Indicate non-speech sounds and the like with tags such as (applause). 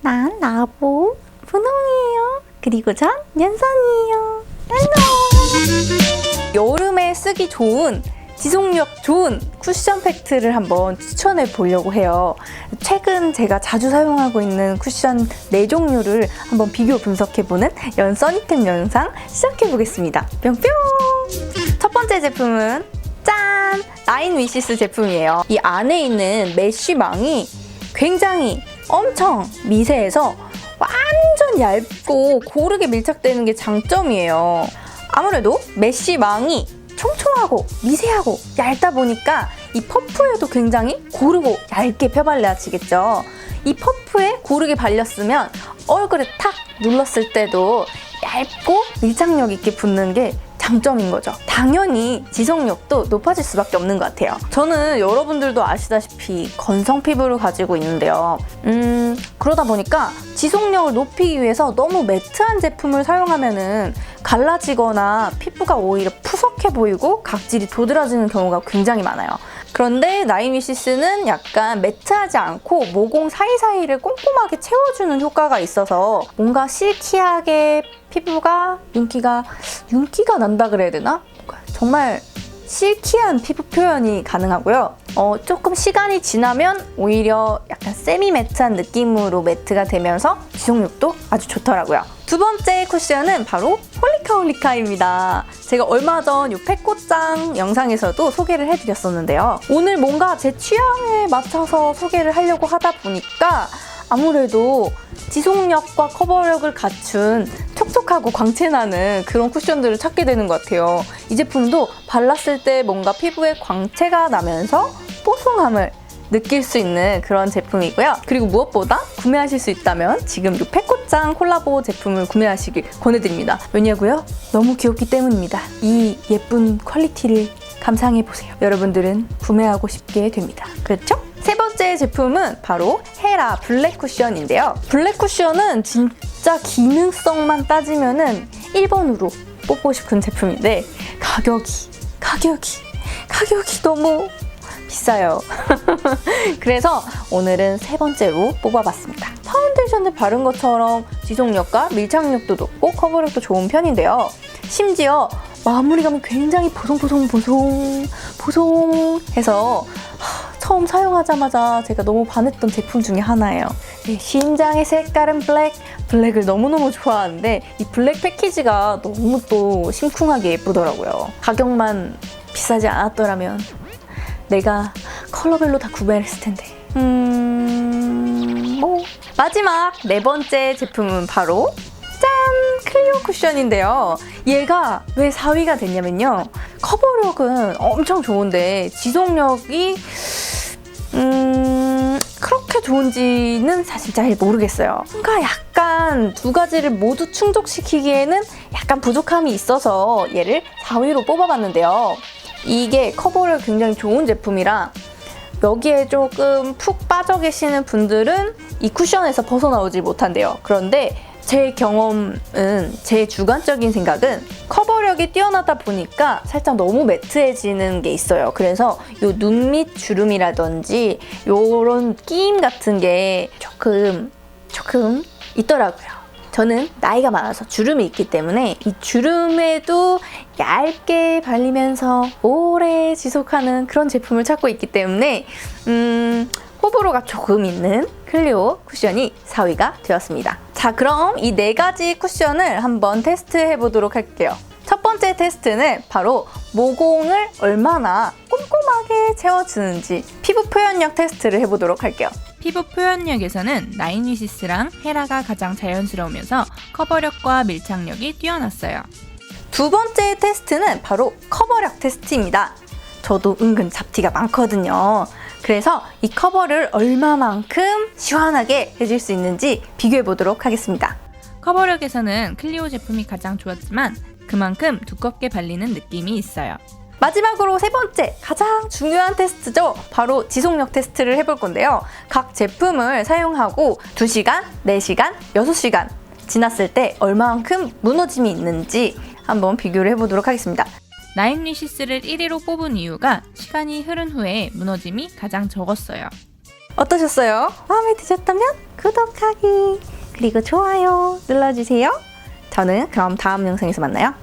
난 나보 분홍이에요. 그리고 전 연선이에요. 안녕. 여름에 쓰기 좋은 지속력 좋은 쿠션 팩트를 한번 추천해 보려고 해요. 최근 제가 자주 사용하고 있는 쿠션 4종류를 한번 비교 분석해 보는 연 써니템 영상 시작해 보겠습니다. 뿅뿅! 첫 번째 제품은 짠! 나인 위시스 제품이에요. 이 안에 있는 메쉬망이 굉장히 엄청 미세해서 완전 얇고 고르게 밀착되는 게 장점이에요. 아무래도 메쉬망이 촘촘하고 미세하고 얇다 보니까 이 퍼프에도 굉장히 고르고 얇게 펴발라지겠죠. 이 퍼프에 고르게 발렸으면 얼굴에 탁 눌렀을 때도 얇고 밀착력 있게 붙는 게 장점인 거죠. 당연히 지속력도 높아질 수밖에 없는 것 같아요. 저는 여러분들도 아시다시피 건성 피부를 가지고 있는데요. 음, 그러다 보니까 지속력을 높이기 위해서 너무 매트한 제품을 사용하면은 갈라지거나 피부가 오히려 푸석해 보이고 각질이 도드라지는 경우가 굉장히 많아요. 그런데 나이미시스는 약간 매트하지 않고 모공 사이사이를 꼼꼼하게 채워주는 효과가 있어서 뭔가 실키하게 피부가 윤기가 윤기가 난다 그래야 되나? 정말 실키한 피부 표현이 가능하고요. 어, 조금 시간이 지나면 오히려 약간 세미 매트한 느낌으로 매트가 되면서 지속력도 아주 좋더라고요. 두 번째 쿠션은 바로 홀리카홀리카입니다. 제가 얼마 전이 팩꽃장 영상에서도 소개를 해드렸었는데요. 오늘 뭔가 제 취향에 맞춰서 소개를 하려고 하다 보니까 아무래도 지속력과 커버력을 갖춘 촉촉하고 광채나는 그런 쿠션들을 찾게 되는 것 같아요. 이 제품도 발랐을 때 뭔가 피부에 광채가 나면서 뽀송함을 느낄 수 있는 그런 제품이고요. 그리고 무엇보다 구매하실 수 있다면 지금 이 팩꽃장 콜라보 제품을 구매하시길 권해드립니다. 왜냐고요? 너무 귀엽기 때문입니다. 이 예쁜 퀄리티를 감상해보세요. 여러분들은 구매하고 싶게 됩니다. 그렇죠? 세 번째 제품은 바로 헤라 블랙 쿠션인데요. 블랙 쿠션은 진짜 기능성만 따지면은 1번으로 뽑고 싶은 제품인데 가격이 가격이 가격이 너무 비싸요. (laughs) 그래서 오늘은 세 번째로 뽑아봤습니다. 파운데이션을 바른 것처럼 지속력과 밀착력도 높고 커버력도 좋은 편인데요. 심지어 마무리감이 굉장히 보송보송 보송 보송해서 하, 처음 사용하자마자 제가 너무 반했던 제품 중에 하나예요. 네, 심장의 색깔은 블랙, 블랙을 너무너무 좋아하는데 이 블랙 패키지가 너무 또 심쿵하게 예쁘더라고요. 가격만 비싸지 않았더라면 내가 컬러별로 다 구매를 했을 텐데. 음, 뭐. 마지막 네 번째 제품은 바로 짠! 클리오 쿠션인데요. 얘가 왜 4위가 됐냐면요. 커버력은 엄청 좋은데 지속력이 음, 그렇게 좋은지는 사실 잘 모르겠어요. 뭔가 약간 두 가지를 모두 충족시키기에는 약간 부족함이 있어서 얘를 4위로 뽑아봤는데요. 이게 커버력 굉장히 좋은 제품이라 여기에 조금 푹 빠져 계시는 분들은 이 쿠션에서 벗어나오지 못한대요. 그런데 제 경험은 제 주관적인 생각은 커버력이 뛰어나다 보니까 살짝 너무 매트해지는 게 있어요. 그래서 요 눈 밑 주름이라든지 요런 끼임 같은 게 조금 조금 있더라고요. 저는 나이가 많아서 주름이 있기 때문에 이 주름에도 얇게 발리면서 오래 지속하는 그런 제품을 찾고 있기 때문에 음, 호불호가 조금 있는 클리오 쿠션이 4위가 되었습니다. 자, 그럼 이 네 가지 쿠션을 한번 테스트해 보도록 할게요. 첫 번째 테스트는 바로 모공을 얼마나 꼼꼼하게 채워주는지 피부 표현력 테스트를 해보도록 할게요. 피부 표현력에서는 나인위시스랑 헤라가 가장 자연스러우면서 커버력과 밀착력이 뛰어났어요. 두 번째 테스트는 바로 커버력 테스트입니다. 저도 은근 잡티가 많거든요. 그래서 이 커버를 얼마만큼 시원하게 해줄 수 있는지 비교해 보도록 하겠습니다. 커버력에서는 클리오 제품이 가장 좋았지만 그만큼 두껍게 발리는 느낌이 있어요. 마지막으로 세 번째 가장 중요한 테스트죠. 바로 지속력 테스트를 해볼 건데요. 각 제품을 사용하고 2시간, 4시간, 6시간 지났을 때 얼마만큼 무너짐이 있는지 한번 비교를 해보도록 하겠습니다. 나인위시스를 1위로 뽑은 이유가 시간이 흐른 후에 무너짐이 가장 적었어요. 어떠셨어요? 마음에 드셨다면 구독하기 그리고 좋아요 눌러주세요. 저는 그럼 다음 영상에서 만나요.